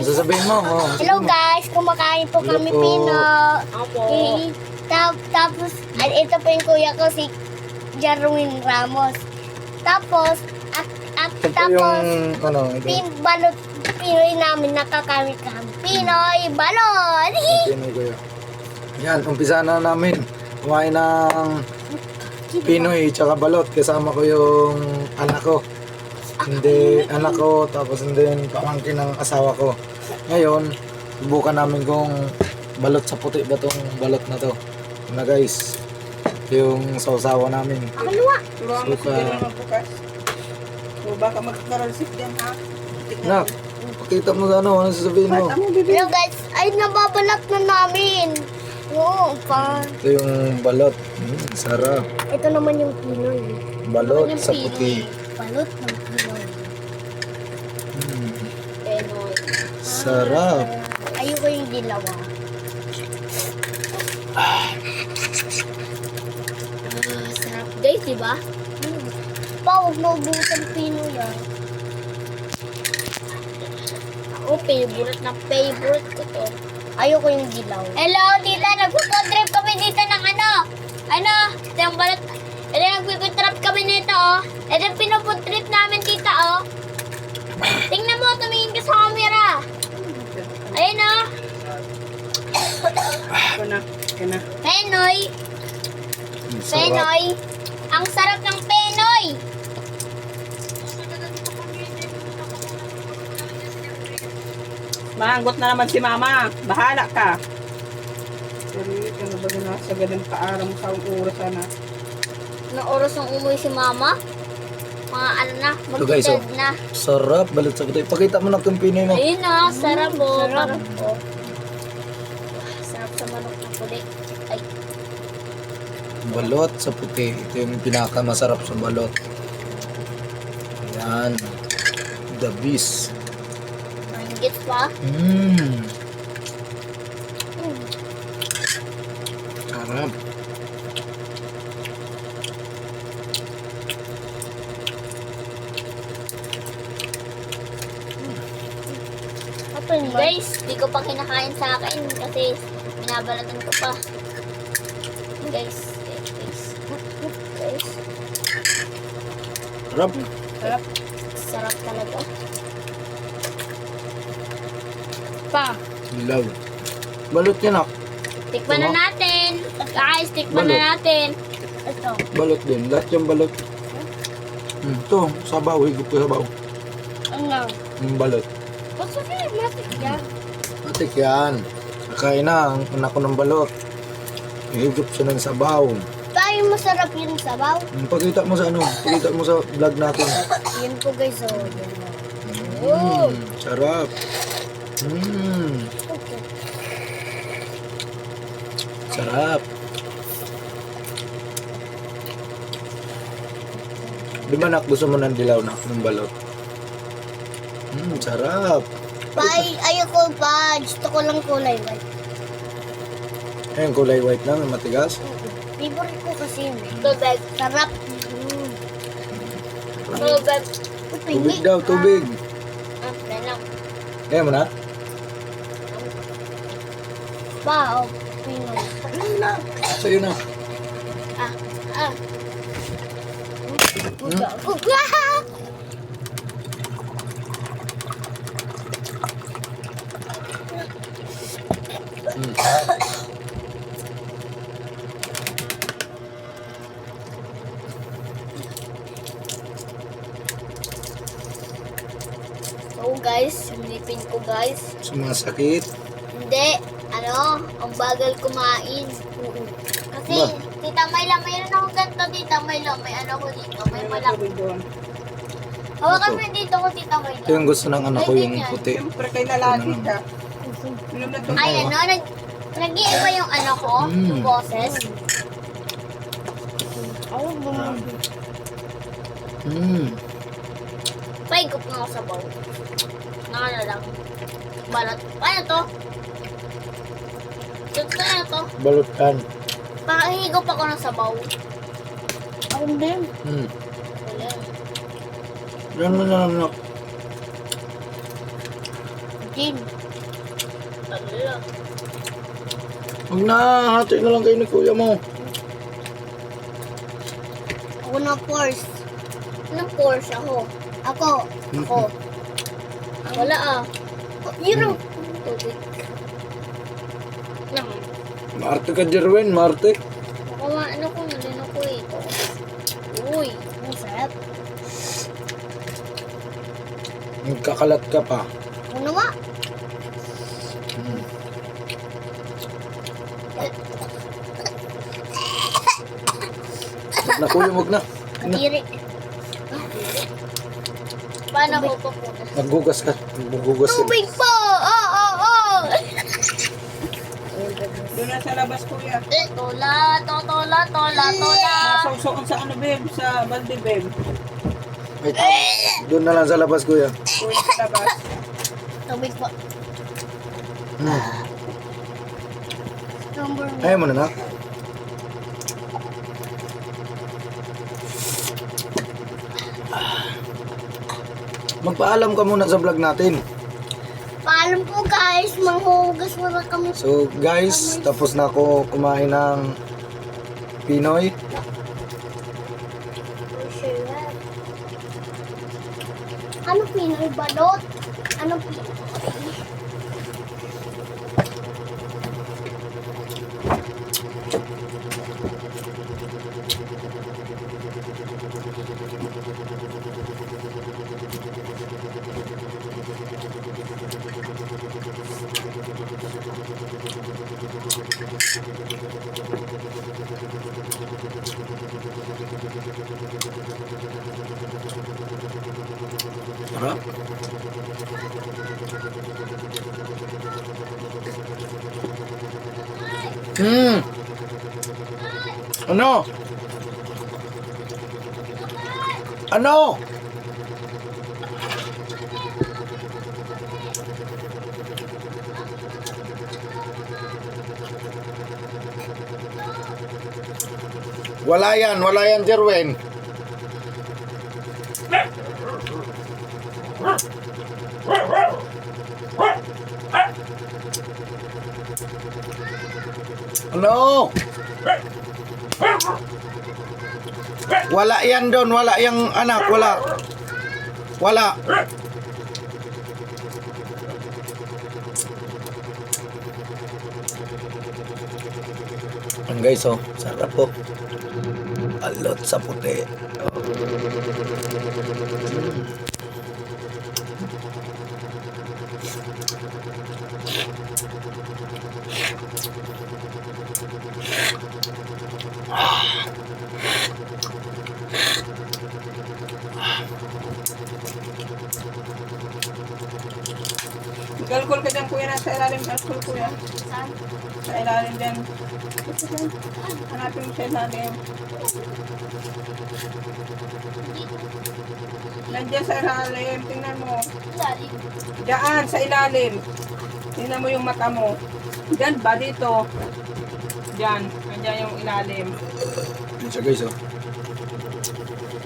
Ano sasabihin mo? Oh, Hello guys, kumakain po Hello kami po. pino. Opo. Tap, tapos, at ito po yung kuya ko, si Jarwin Ramos. Tapos, at, at Ito po tapos, yung, ano, ito. pin, balot, Pinoy namin nakakamit kami. Pinoy balon! Pinoy ko yun. Yan, umpisa na namin. Kumain ng Pinoy tsaka balot. Kasama ko yung anak ko. Hindi, anak ko, tapos hindi pamangkin ng asawa ko. Ngayon, subukan namin kung balot sa puti ba tong balot na to. Yun Na guys, yung sausawa namin. Si Suka. So baka magkaralsik yan ha. Nak, pakita mo ano, ano sasabihin mo? Hello guys, ay nababalat na namin. Oo, pa. Ito yung balot. Mm, sarap. Ito naman yung Pinoy. Balot Ito yung sa Pinoy. puti. Balot ng Pinoy. Mm, Pinoy. Sarap. Ayoko yung dilawa. Ah, sarap guys, di ba? Mm. Pa, huwag maubusan Pinoy ah. Ako, favorite na favorite ko to. Ayoko yung dilaw. Hello, tita. Nagpupuntrip kami dito ng ano? Ano? Ito yung balat. Ito yung nagpupuntrip kami nito, oh. Ito yung pinupuntrip namin, tita, oh. Tingnan mo, tumingin ka sa camera. Ayun, oh. Ito Ito na. Penoy. Mm, Sarap. Penoy. Ang sarap ng Penoy. Maanggot na naman si mama. Bahala ka. Sorry, ano ba na sa ganang paaram sa oras na. Nung oras ng umuwi si mama, mga ano na, Ito, guys, mag-dead oh. na. Sarap, balot sa puti. Pakita mo na itong Pinoy mo. Ayun na, sarap po. sarap. Parang po. Sarap sa manok na puli. Ay, Balot sa puti. Ito yung pinakamasarap sa balot. Ayan. The beast. manggit pa. Mmm. Sarap. Ito yun, guys, di ko pa kinakain sa akin kasi binabalatan ko pa. Guys, guys, guys. Guys, Sarap. Sarap. sarap talaga. Pa. Dilaw. Balot yan ah. Tikman na Tama. natin. Guys, tikman na natin. Ito. Balot din. Lahat yung balot. Hmm, ito, sabaw. Higop ko sabaw. Ano? Yung balot. Basta kayo, matik yan. Matik yan. Kakain na ang anak ko ng balot. Higop siya ng sabaw. Tayo masarap yung sabaw. Hmm, Pakita mo sa ano, pakita mo sa vlog natin. Yun po guys, oh. Yan. Oh. Mmm, sarap. Mmm, Okay. sarap. Di ba nak, gusto mo ng dilaw na ng balot? Mmm, sarap. Pai, ayoko pa. Gusto ko lang kulay white. Ayun, kulay white lang, matigas. Favorite ko kasi yun. Tubig. Sarap. Mm. Tubig. Tubig daw, tubig. Ah, lang. Kaya mo na? Pa, oh. Pinoy. Ayun na. Sa'yo na. Ah, ah. Hmm? Ah! Mm. So guys, yung lipin ko guys. Sumasakit. Hindi, ano, ang bagal kumain. Kasi, Ba? tita Mayla, mayroon ako ganito, tita Mayla. May ano ko dito, may malaki. Hawakan mo yung dito ko, tita Mayla. Ito yung gusto ng anak ko, yung puti. Siyempre kay lalaki ka. Inom na to. Ay, ano, nag, nag-iiba yung ano ko, Mm. yung boses. Mmm. Paigop nga ako sa bowl. Na ano lang. Balat. Ano to? Ito na to. Balutan. Pakahigop ako ng sabaw. Ako din. Hmm. Wala. Yan mo na anak. Gin. Ala. Huwag na, hati na lang kayo ni kuya mo. Ako na Porsche. Anong Porsche ako? Ako. Ako. Wala ah. Oh, Yun ang tubig. Naman. Marte ka, Jerwin, Marte. Ako nga, ano ko, nalino ko ito. Uy, ang sarap. Magkakalat ka pa. Ano nga? Huwag na kuya, huwag na. Paano ko papunas? Maghugas ka. Maghugas ka. Tubig po! Oo, oo, oo! Doon na sa labas, kuya. Eh, Tola, to, tola, tola, tola. Nasawsawan sa ano, babe? Sa balde, babe. Wait, doon na lang sa labas, kuya. Kuya sa labas. Tubig po. Hmm. Number one. Ayaw mo na na. Magpaalam ka muna sa vlog natin. Paalam po guys, manghugas muna kami. So guys, tapos na ako kumain ng Pinoy. Ano Pinoy balot? Ano Pinoy? Sarap. Hmm. Ano? Ano? Wala yan, wala yan, Jerwin. Ano? Wala yan doon, wala yung anak, wala. Wala. Ang guys, oh, sarap po. Alot sa puti. Oh. Galkol ka dyan, kuya. Nasa ilalim. Galkol, kuya. Saan? Sa ilalim din. Hanapin mo sa ilalim. Nandiyan sa ilalim. Tingnan mo. Diyan, sa ilalim. Tingnan mo yung mata mo. Diyan ba? Dito. Diyan. Nandiyan yung ilalim. Yun siya guys, oh.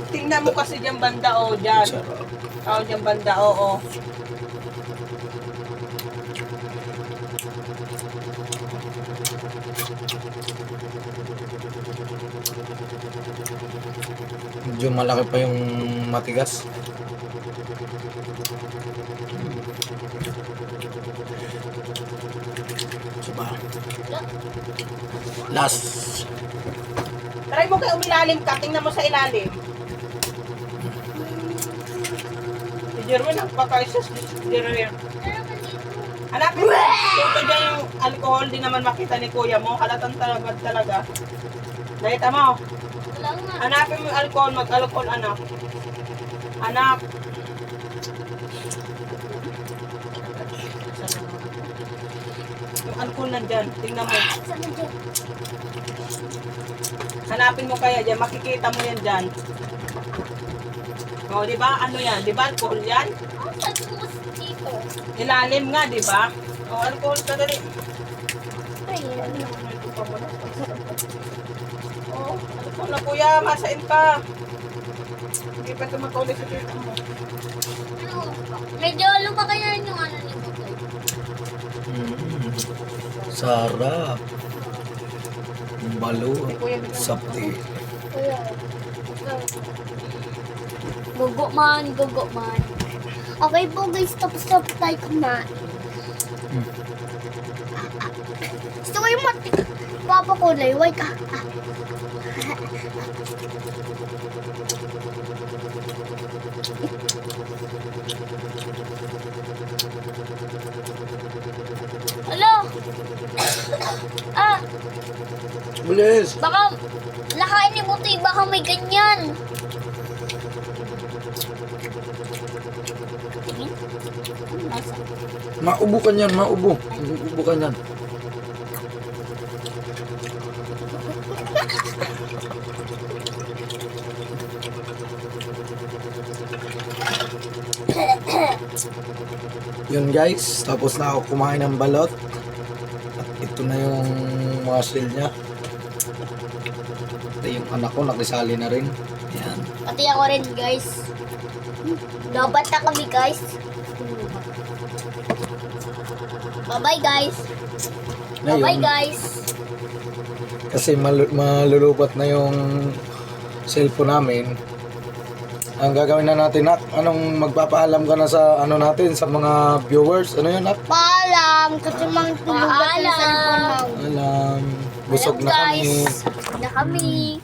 Tingnan mo kasi diyan banda, oh. Diyan. Oh, diyan banda, oo. Oh, Medyo malaki pa yung matigas. Diba? Last. Try mo kayo umilalim ka. Tingnan mo sa ilalim. Si Jerwin, ang pakaisos. Si Jerwin. Mo. Dito dyan yung alcohol. Di naman makita ni kuya mo. Halatang talaga talaga. Nakita mo. Hanapin mo yung alcohol. Mag-alcohol, anak. Anak. Yung alcohol nandyan. Tingnan mo. Hanapin mo kaya dyan. Makikita mo yan dyan. O, di ba? Ano yan? Di ba alcohol yan? Ilalim nga, di ba? O, alcohol ka dali. Ay, ano? Ito pa muna. O, alcohol na kuya. Masain pa. Hindi pa tumakauli sa tita mo. Ano? Medyo lumaki na rin yung ano ni Butoy. Sarap. Balot. Sapti. Gugo man, gugo man. Okay po guys, tapos na po tayo kumain. Hmm. Gusto ko yung mat... Papa ko, layway ka. Hello? Ah, Bilis. baka nakain ni Butoy, baka may ganyan. Tingin? Ano nasa? Maubo ka niyan, maubo. Maubo ka niyan. Yun guys, tapos na ako kumain ng balot. Ito na yung muscle niya. Ito yung anak ko, nakisali na rin. Yan. Pati ako rin, guys. Dapat na kami, guys. Bye-bye, guys. Bye-bye, guys. kasi mal- malulubat na yung cellphone namin. Ang gagawin na natin, Nak, anong magpapaalam ka na sa ano natin, sa mga viewers? Ano yun, Nak? Paalam, kasi mang Paalam. yung cellphone mo. Alam, busog na kami. Na kami.